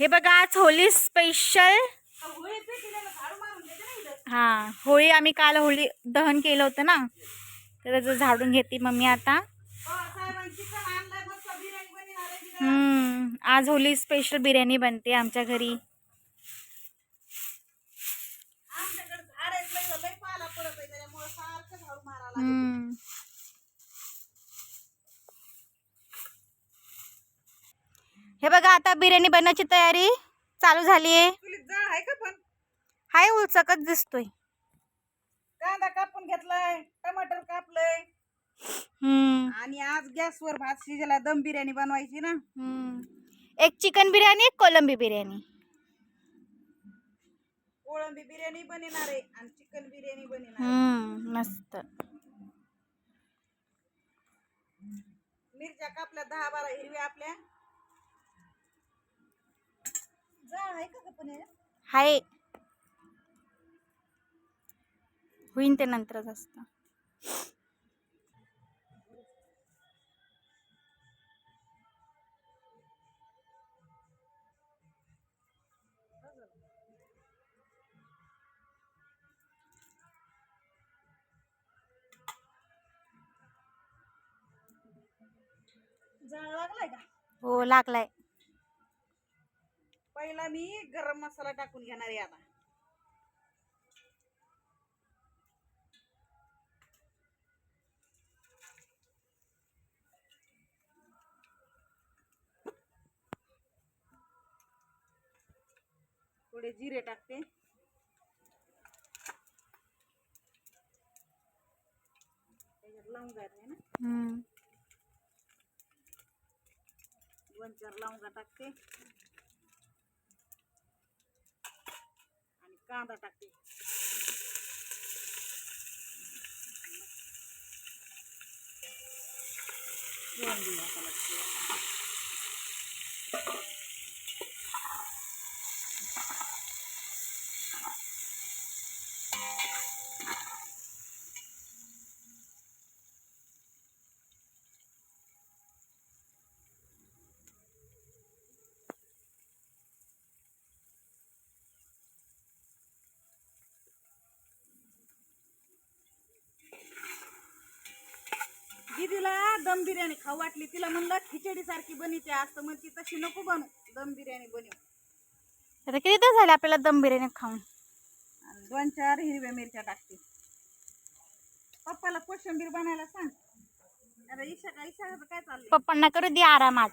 हे बघा आज होळी स्पेशल हा होळी आम्ही काल होळी दहन केलं होतं ना. तर त्याचं झाडून घेते मम्मी आता. हम्म आज होळी स्पेशल बिर्याणी बनते आमच्या घरी. हम्म. हे बघा आता बिर्याणी बनवायची तयारी चालू झाली आहे. आहे का पण? हाय उलचकच दिसतोय. कांदा कापून घेतलाय टमाटर कापलंय. हम्म. आणि आज गॅसवर भात शिजायला दम बिर्याणी बनवायची ना. हम्म. एक चिकन बिर्याणी एक कोलंबी बिर्याणी. कोळंबी बिर्याणी बनवणार आहे आणि चिकन बिर्याणी. हम्म मस्त. मिरच्या कापल्या दहा बारा हिरव्या आपल्या जाळ आहे का पण? हाय. होईन ते नंतरच असतं. जाळ लागलाय का? हो लागलाय. पहिला मी गरम मसाला टाकून घेणार आहे आता. थोडे जिरे टाकते. लवंगा आहे ना. दोन चार लवंगा टाकते. आणि कांदा दम बिर्याणी खाऊ वाटली तिला म्हणलं खिचडी सारखी बनवते मग ती तशी नको बनू दम बिर्याणी बनव. आता किती दिवस झाले आपल्याला दम बिर्याणी खाऊन? आणि दोन चार हिरव्या मिरच्या टाकते. पप्पाला कोशिंबीर बनायला सांग. आता इशा का इशा काय चाललंय? पप्पांना करू दे आरामात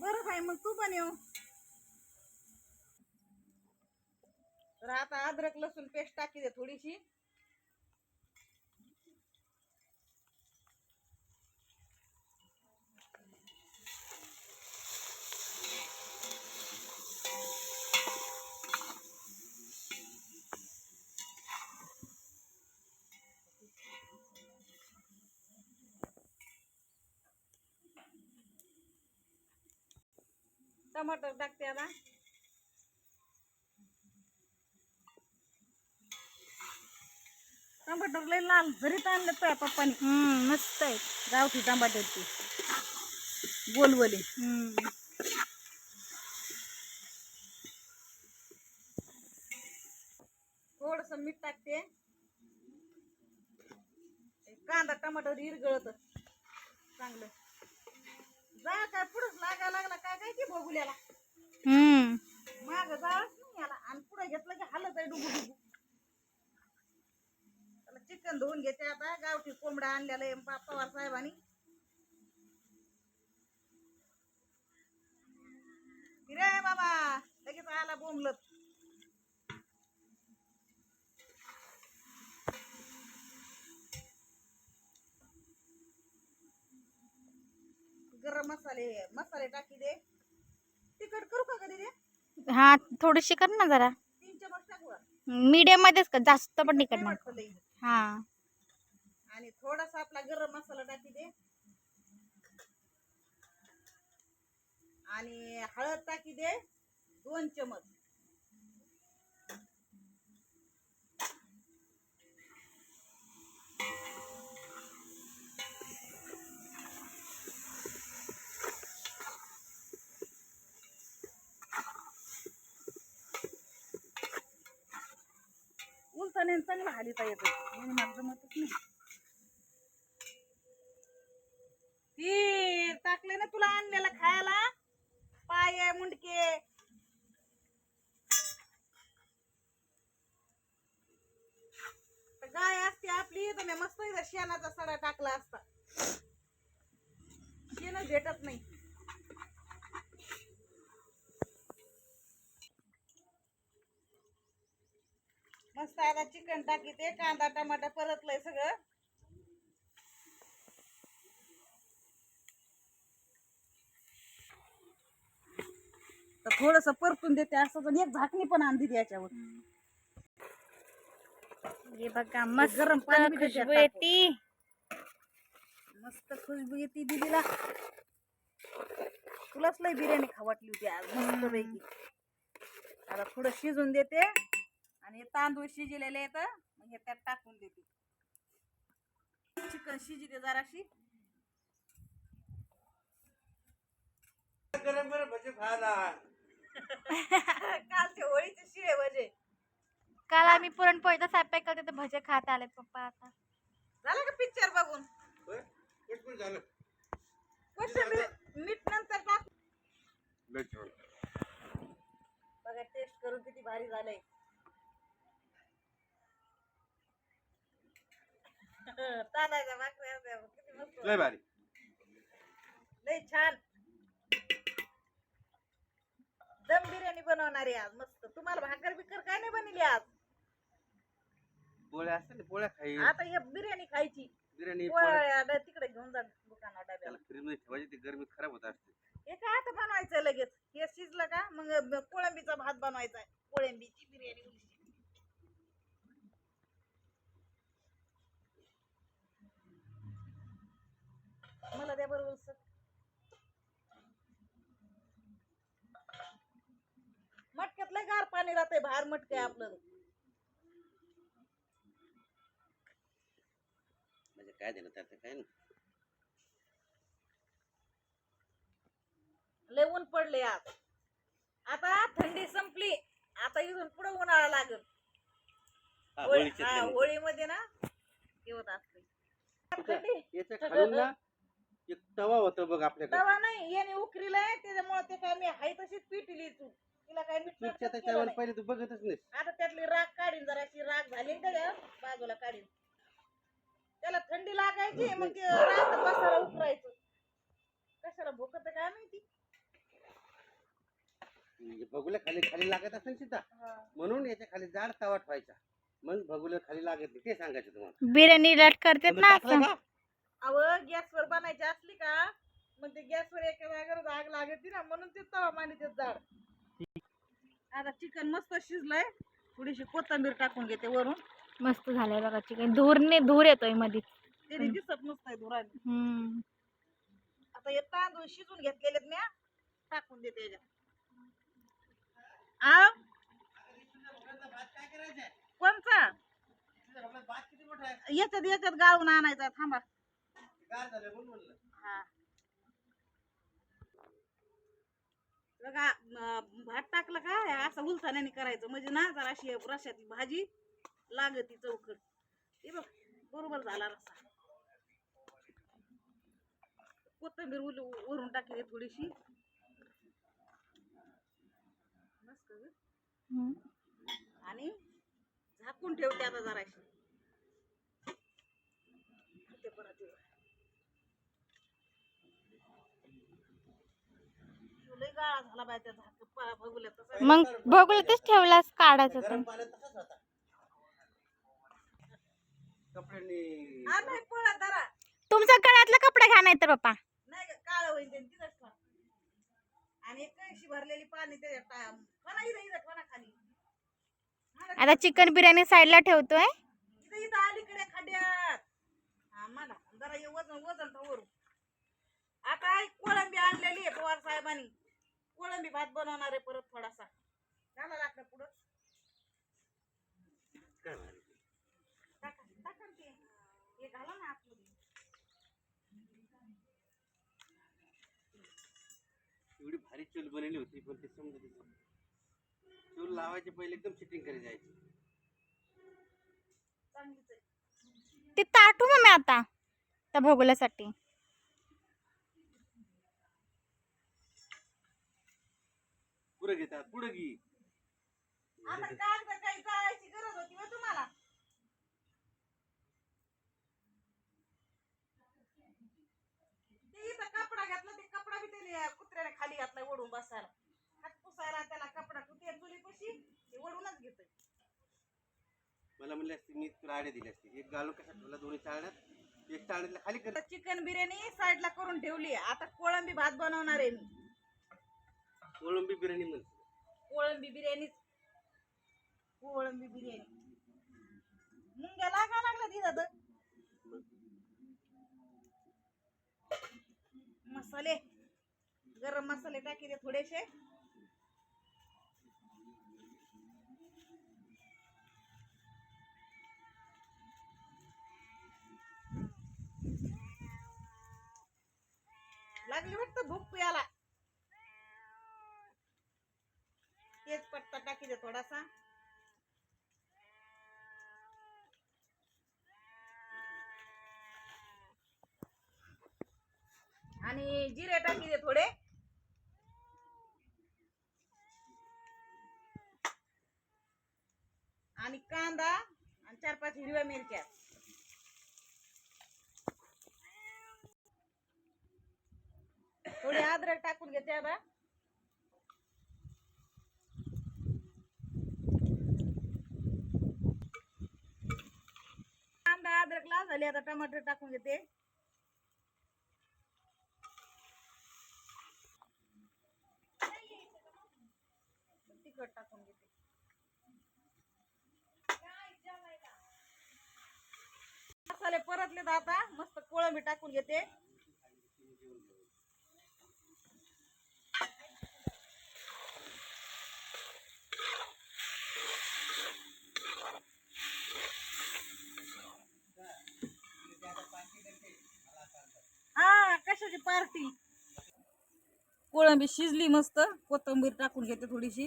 बरं भाई मग तू बनव. तर आता अद्रक लसूण पेस्ट टाकी दे थोडीशी. टमाटर टाकते आता टमाटर लय लाल जरीत आणलं तुझ्या पप्पानी हम्म मस्त आहे. गावठी टमाट्याची गोलवली. हम्म. थोडस मीठ टाकते. कांदा टमाटर इरगळत चांगलं. जा काय पुढंच लागा लागला काय काय की बघुल्याला हम्म. माग जाळच नाही याला. आणि पुढे घेतलं की हालत आहे डुबू डुबू त्याला चिकन धुवून घेते आता. गावठी कोंबडा आणलेला आहे पा- पवार साहेबांनी. रे बाबा लगेच आला बोंबलत. मसाले मसाले टाकी दे. तिखट करू का कधी हा थोडीशी कर ना जरा. तीन चमच टाकू का? मीडियम मध्येच कर जास्त पण तिखट नाही वाटतं लई. हा. आणि थोडासा आपला गरम मसाला टाकी दे. आणि हळद टाकी दे दोन चमच. पण यांचा वाहली पाहिजे याने मला नाही. ती टाकले ना तुला आणलेला खायला? पाय मुंडके. तर गाय असते आपली तर मी मस्त शेणाचा सडा टाकला असता. शेण भेटत नाही. मस्त आता चिकन टाकी ते कांदा टमाटा परतलंय सगळं. तर थोडस परतून देते असं एक झाकणी पण आणते याच्यावर हे बघा मस्त गरम पाणी खुशबू. येते. मस्त खुशबू येते दीदीला. तुलाच लय बिर्याणी खावाटली होती आज मस्त पैकी आता थोडं शिजून देते. आणि हे तांदूळ शिजलेले येत मग हे त्यात टाकून देते. चिकन शिजते जराशी. गरम गरम भजी खायला कालचे होळीचे शिळे भजे. काल आम्ही पुरणपोळीचा स्वयंपाक करते तर भजे खात आलेत पप्पा आता. झालं का पिक्चर बघून? पटकन झालं. मीठ नंतर टाक. बघा टेस्ट करून किती भारी झालंय. तांदळाच्या भाकऱ्या असल्या, किती मस्त लय भारी. लय छान. दम बिर्याणी बनवणार आहे आज मस्त. तुम्हाला भाकर बिकर काय नाही बनली आज? पोळ्या असतात ना पोळ्या खाई आता हे बिर्याणी खायची. बिर्याणी पोळ्या पोळ्या. ड- तिकडे घेऊन जा डब्याला. त्याला फ्रीजमध्ये ठेवायची ती गरमी खराब होत असते. हे काय आता बनवायचं लगेच? हे शिजलं का? मग कोळंबीचा भात बनवायचा आहे. कोळंबीची बिर्याणी उलशी. मला द्या बरोबर सर. मटक्यात लय गार पाणी राहतंय बाहेर मटके आपलं. म्हणजे काय देणं त्याचं काय नाही. लय ऊन पडले आज. आता थंडी संपली. आता इथून पुढे उन्हाळा लागल. हा, होळी हा, दिवशी. होळीमध्ये ना हे होत असते. खालून ना? एक तवा होता बघ आपल्याकडे. तवा नाही याने उकरीलाय त्याच्यामुळे ते काय मी हाय तशीच पिटली तू. तिला काय मीठ टाकत केलं त्याच्यावर. पहिले तू बघतच नाही आता त्यातली राग काढीन जराशी राग झाली ना त्याच्या बाजूला काढीन. त्याला थंडी लागायची मग ते राग बसायला उकरायचं. कशाला भोकत काय माहिती? म्हणजे बघूला खाली खाली लागत असेल सीता. म्हणून याच्या खाली जाड तवा ठेवायचा. मग बघूला खाली लागत नाही ते सांगायचं तुम्हाला. बिर्याणी लट करतात तुम्ही ना टाकलं असं. का? अव गॅसवर बनायची असली का? मग ते गॅसवर एका जागेवर आग लागते ना म्हणून ते तवा मांडी ते जाड. आता चिकन मस्त शिजलंय. थोडीशी कोथिंबीर टाकून घेते वरून. मस्त झालंय बघा चिकन. धूरने धूर येतोयमध्ये त्याने दिसत नसतंय धुराने. हम्म. आता हे तांदूळ शिजून घेतलेले मी टाकून देते याच्यात. आ? कोणचा? आपला भात किती मोठा आहे याच्यात याच्यात गाळून आणायचा थांबा. गार झालं म्हणून म्हणलं. हा. बघा भात टाकलं का हे असं उलथाण्याने करायचं. म्हणजे ना जरा अशी रशाची भाजी लागती चौकट. हे बघ बरोबर झाला रस्सा. कोथिंबीर उल वरून टाकली थोडीशी. मस्त. ग. हम्म. आणि झाकून ठेवते आता जराशी ते परत येऊ. गाळा झाला बाय त्या झाक पा- बघूला तसा मग भोगल्यातच ठेवलास काढायचं तर. गरम पाण्यात तसाच होता. कपड्यांनी हा नाही पोळा धरा तुमचा गळ्यातला कपडा घ्या नाही तर पप्पा नाही का काळ होईल ते तिथंच ठेवा. आणि कळशी भरलेली पाणी त्याच्यात इथं खाली. हा आता चिकन बिर्याणी साईडला ठेवतोय. इथं इथं अलीकडे खड्यात. हा मला जरा हे वजन वजन आता एक कोळंबी आणलेली आहे पवार साहेबांनी. कोळंबी भात बनवणार आहे परत थोडासा. झाला लागतं पुढं? काय भारी. टाका टाका ना ते. हे घाला ना आतमध्ये. एवढी भारी चूल बनवली होती पण ते समजत चूल लावायचे पहिले एकदम सिटिंग करी जायची. चांगलीच आहे. ते ताटू मग मी आता त्या भोगल्यासाठी. पुढे घेतात पुढे घे. आता काही जायची गरज होती तुम्हाला. ते इथं कपडा घातला ते कपडा बी त्याने कुत्र्याने खाली ओढून बसायला. हात पुसायला त्याला कपडा चुलीपाशी ते ओढूनच घेतोय. मला म्हणले असते मी तुला आडे दिले असते. एक गालू कसा ठेवला दोन्ही चाळण्यात? एक चाळणीतला खाली कर. चिकन बिर्याणी साईडला करून ठेवली. आता कोळंबी भात बनवणार आहे मी. कोळंबी बिर्याणी म्हणते कोळंबी बिर्याणीच कोळंबी बिर्याणी. मुंग्या लागा लागला तिथं तर. मसाले. गरम मसाले टाकी थोडेसे. लागली वाटतं भूक प्यायला तेच पत्ता टाकी दे थोडासा. आणि जिरे टाकी दे थोडे. आणि कांदा आणि चार पाच हिरव्या मिरच्या. थोडी अद्रक टाकून घेते आता कांदा अद्रक लाल झाली आता टमाटर टाकून घेते. तिखट टाकून घेते. मसाले परतले आता मस्त कोळंबी टाकून घेते हा कशाची पार्टी? कोळंबी शिजली मस्त. कोथिंबीर टाकून घेते थोडीशी.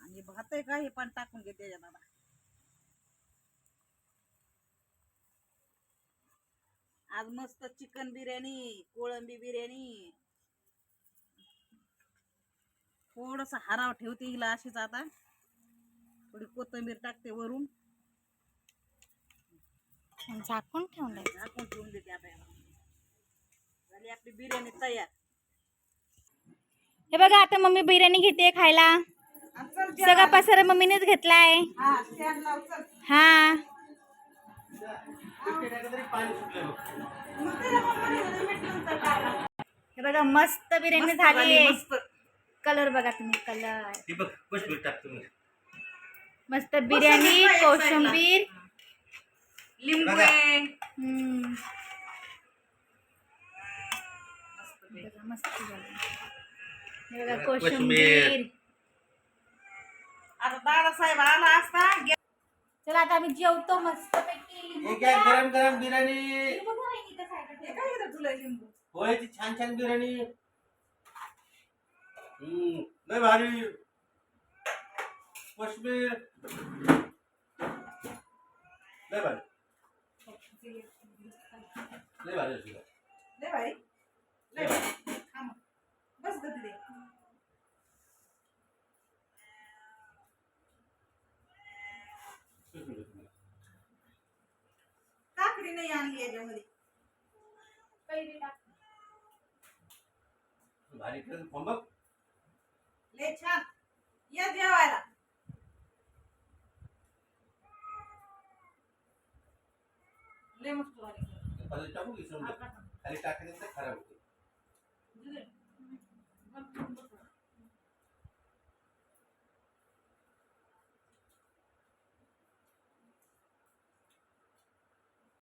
आणि भात आहे का हे पण टाकून घेते याच्यात आज मस्त चिकन बिर्याणी कोळंबी बिर्याणी. थोडस हराव ठेवते हिला अशीच आता. थोडी कोथंबीर टाकते वरून. झाकून ठेवून देते आता याला. झाली आपली बिर्याणी तयार. हे बघा आता मम्मी बिर्याणी घेते खायला. सगळा पसारा मम्मीनेच घेतलाय. हा हा. बघ. हे मस्त बिर्याणी मस्त झाली. झाली, आहे मस्त. कलर बघा तुम्ही कलर हे बघ कोशिंबीर टाक तुम्ही. मस्त बिर्याणी कोशिंबीर. लिंबू. आहे. हम्म. बघा, मस्त झालं. हे बघा कोशिंबीर. कोशिंबीर. आता दादासाहेब आला असता गे- चला आता आम्ही जेवतो मस्त हे काय गरम गरम बिर्याणी? हे काय घेतं तुला लिंबू? पोह्याची छान छान बिर्याणी. हम्म लय भारी. कोशिंबीर. लय भारी. लय भारी असं. लय भारी? लय भारी. बस गं तिथे काकडी नाही आणली याच्यामध्ये. भारी फंबक लय छान. या जेवायला. लेमन फवारणी बाजूला टाकून विसरून खराब होते.